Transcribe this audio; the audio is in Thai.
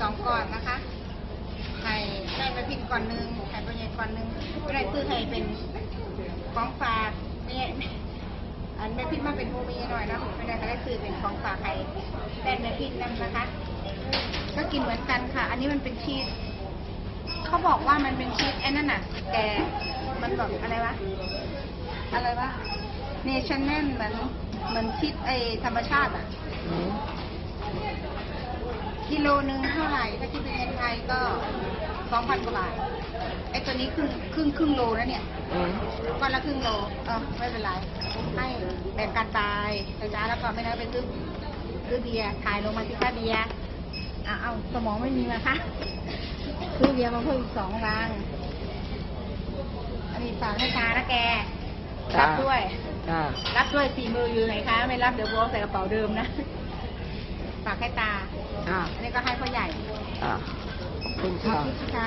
สองก่อนนะคะไข่ได้ไปพิมก่อนหนึ่งไข่ปลาใหญ่ก่อนหนึ่งไม่ได้ซื้อไข่เป็นของฝากไม่ใช่อันแม่พิมมาเป็นโฮมีหน่อยนะไม่ได้ก็ได้ซื้อเป็นของฝากไข่แป้งแม่พิมนั่นนะคะ ก็กินเหมือนกันค่ะ อันนี้มันเป็นชีสเขาบอกว่ามันเป็นชีสไอ้นั่นน่ะ แต่มันแบบอะไรวะอะไรวะเนชั่นแนลเหมือนเหมือนชีสไอธรรมชาติอะ กิโลนึงเท่าไหร่ถ้าคิดเป็นเงินไทยก็สองพันกว่าบาทไอตัวนี้ครึ่งครึ่งครึ่งโลนะเนี่ยอืมก้อนละครึ่งโลเออไม่เป็นไรให้แบ่งกันตายแต่จ้าแล้วก็ไม่ได้ไปซื้อซื้อเบียร์ถ่ายลงมาที่ค่าเบียร์อะเอาสมองไม่มีมาคะซื้อเบียร์มาเพิ่มอีกสองรังอันนี้ฝากให้ตานะแกรับด้วยจ้ารับด้วยฝีมืออยู่ไหนคะ ไม่รับเดี๋ยวโบใส่กระเป๋าเดิมนะ ฝากให้ตาอ่าอันนี้ก็ให้พ่อใหญ่อ่าขอบคุณขอบค่ะคุณค่ะ